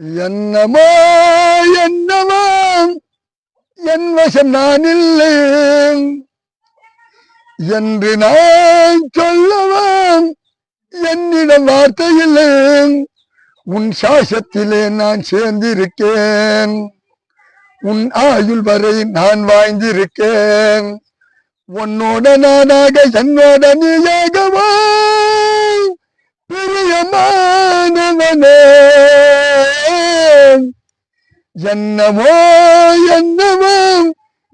என்னமோ என்னமோ? என் வசம் நான் இல்லை. என்று நான் சொல்லவும் என்னிடம் வார்த்தை இல்லை. உன் சாசத்திலே நான் சேர்ந்திருக்கேன். உன் ஆயுள் வரை நான் வாழ்ந்திருக்கேன். உன்னோட நானாக என்னோட நீயாகவா? பிரியமானவனே. என்னவோ என்னவோ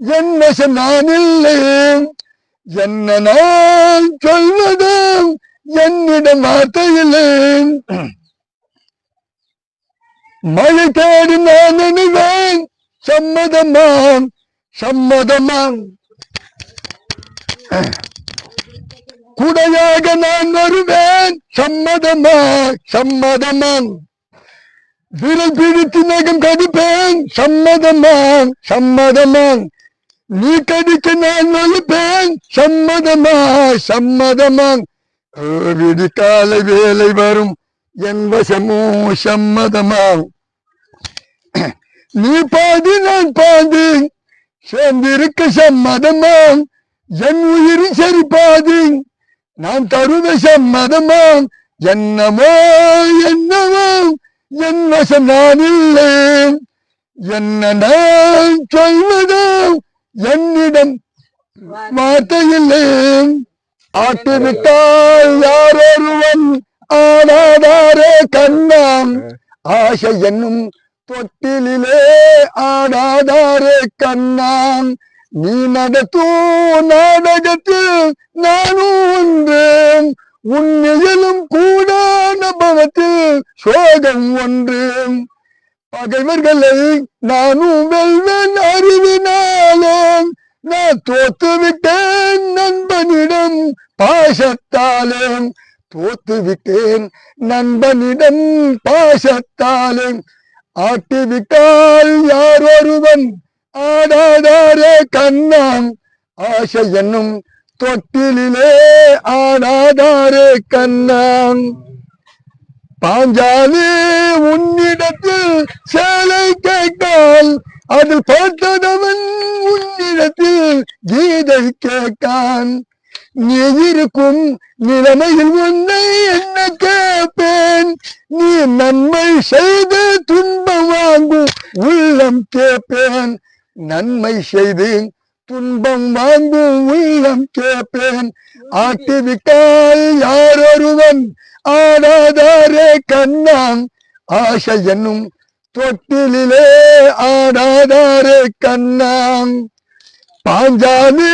என் வசம் நான் இல்லை என்ன நான் சொல்வதோ என்னிடம் வார்த்தை இல்லை மழை தேடி நான் நினைவேன். சம்மதமா சம்மதமா குடையாக நான் வருவேன். சம்மதமா சம்மதமா விரல் பிடித்து நகம் கடிப்பேன். சம்மதமான் சம்மதமான் நீ கடிக்க நான் வலிப்பேன் சம்மதமா சம்மதமா விடிக்கால வேலை வரும். என் வசமோ சம்மதமா நீ பாதி நான் பாதி. சேர்ந்திருக்க சம்மதமா என் உயிர் சரி பாதி. நான் தருவ சம்மதமா என்னமோ என்னவோ என் வசம் நான் இல்லேன் என்ன நான் சொல்வதோ? என்னிடம் வார்த்தையில்லேன் இல்லை ஆட்டுவிட்டால் யாரொருவன் ஆடாதாரே கண்ணாம். ஆசை என்னும் தொட்டிலே ஆடாதாரே கண்ணாம். நீ நடத்தும் நாடகத்தில் நானும் ஒன்றேன். உன் நிழலும் கூட அனுபவத்தில் சோகம் ஒன்று. பகைவர்களை நானும் வெல்வன் அறிவினாலே. நான் தோத்துவிட்டேன் நண்பனிடம் பாசத்தாலே. தோத்துவிட்டேன் நண்பனிடம் பாசத்தாலே. ஆட்டிவிட்டால் யார் ஒருவன் ஆடாதாரே கண்ணான் ஆசை என்னும் தொட்டிலே ஆடாதாரே கண்ணாம். பாஞ்சாலி உன்னிடத்தில் சேலை கேட்டால் அதில் பார்த்ததவன் உன்னிடத்தில் கீதை கேட்டான். நீ இருக்கும் நிலைமையில் உன்னை என்ன கேட்பேன்? நீ நன்மை செய்து துன்பம் வாங்கும் உள்ளம் கேட்பேன். நன்மை செய்து துன்பம் வாங்கும் உள்ளம் கேட்பேன் ஆட்டிவிட்டால் யாரொருவன்? ஆடாதாரே கண்ணாம். ஆசை என்னும் தொட்டிலே ஆடாதாரே கண்ணாம். பாஞ்சாலி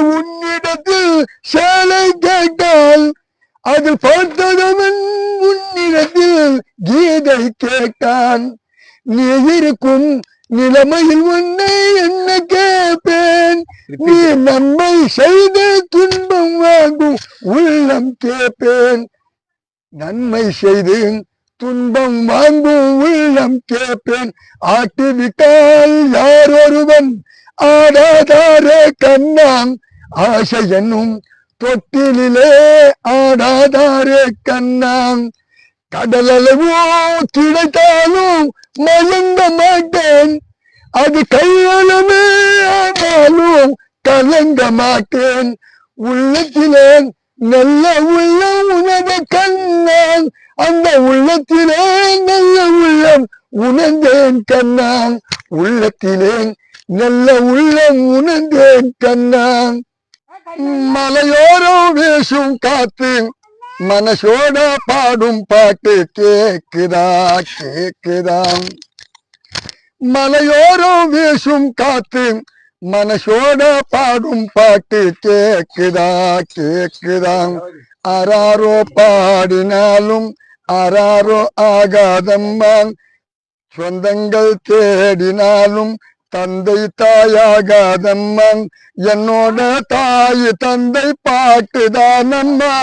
உன்னிடத்தில் சேலை கேட்டால் அது பார்த்ததவன் உன்னிடத்தில் கீதை கேட்டான். நீ இருக்கும் நிலைமையில் உன்னை என்ன கேட்பேன்? நீ நன்மை செய்து துன்பம் வாங்கும் உள்ளம் கேட்பேன். நன்மை செய்து துன்பம் வாங்கும் உள்ளம் கேட்பேன். ஆட்டிவிட்டால் யார் ஒருவன்? ஆடாதாரே கண்ணாம். ஆசை என்னும் தொட்டிலே ஆடாதாரே கண்ணாம். கடலளவோ கிடைத்தாலும் மயங்க மாட்டேன். அது கையாளமே ஆனாலும் கலங்க மாட்டேன். உள்ளத்திலே நல்ல உள்ளம் உணவை கண்ணான். அந்த உள்ளத்திலே நல்ல உள்ளம் உணர்ந்தேன் கண்ணான். உள்ளத்திலே நல்ல உள்ளம் உணர்ந்தேன் கண்ணான். மலையோரோ வீசும் காத்து மனசோட பாடும் பாட்டு கேக்குதா கேக்குதா மலையோரம் வீசும் காத்து மனசோட பாடும் பாட்டு கேக்குதா கேக்குதா ஆராரோ பாடினாலும் ஆராரோ ஆகாதம்மான் சொந்தங்கள் தேடினாலும் தந்தை தாயாகாதம்மன். என்னோட தாய் தந்தை பாட்டுதானம்மா.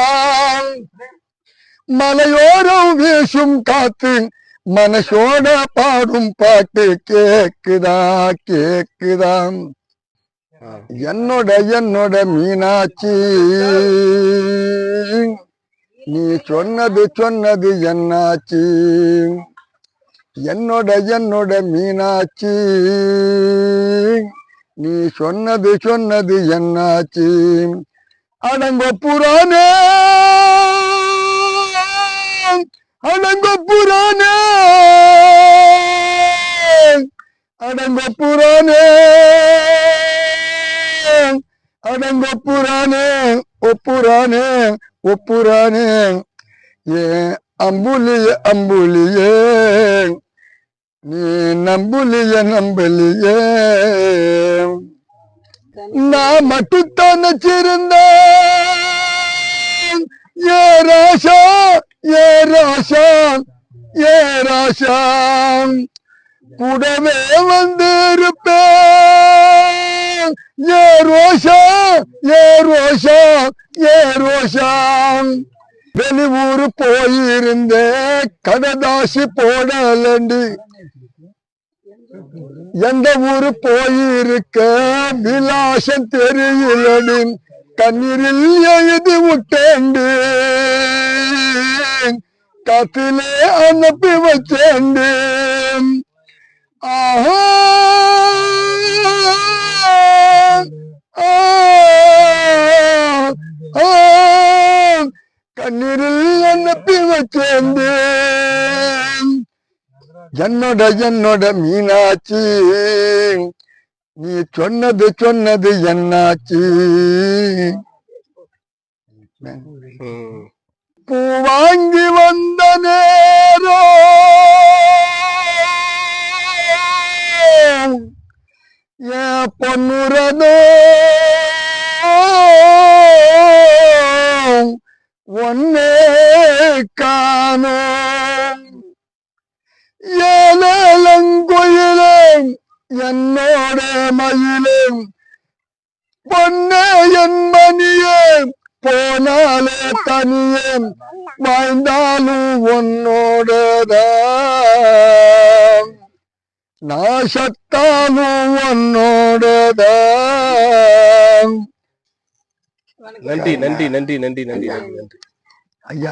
மலையோரம் வீசும் காத்து மனசோட பாடும் பாட்டு கேக்குதா கேக்குதா. என்னோட என்னோட மீனாட்சி. நீ சொன்னது சொன்னது என்னாச்சு? என்னோட என்னோட மீனாட்சி. நீ சொன்னது சொன்னது என்னாச்சு? அடங்க புறானே அடங்க புறானே அடங்க புறானே அடங்க புறானே ஒப்புறானே ஒப்புறானே ஏன் அம்புலிய அம்புலியே நீ நம்புலிய நம்பலியே நான் மட்டும்தான் வச்சிருந்தேன் ஏ ராசா ஏ ராசா ஏ ராசா. கூடவே வந்திருப்பேன். ஏ ரோஷா ஏ ரோஷா ஏ ரோஷா. வெளியூர் போயிருந்த கடதாசி போடலண்டி எந்த ஊரு போயிருக்க விலாசம் தெரியலடி. கண்ணீரில் எழுதி விட்டேண்டு. கத்திலே அனுப்பி வச்சேண்டு. ஆஹா! என்னோட என்னோட மீனாட்சி. நீ சொன்னது சொன்னது என்னாச்சு? பூ வாங்கி வந்த நேரோ? என் பொன்னுரதோ ஒன்னே காணோ ஏழங்குயிலும் என்னோட மயிலும். பொன்னே என் மணியே போனாலே தனியே வாழ்ந்தாலும் உன்னோடதான். நாசத்தாலும் உன்னோடதான். நன்றி நன்றி நன்றி நன்றி நன்றி நன்றி. ஐயா.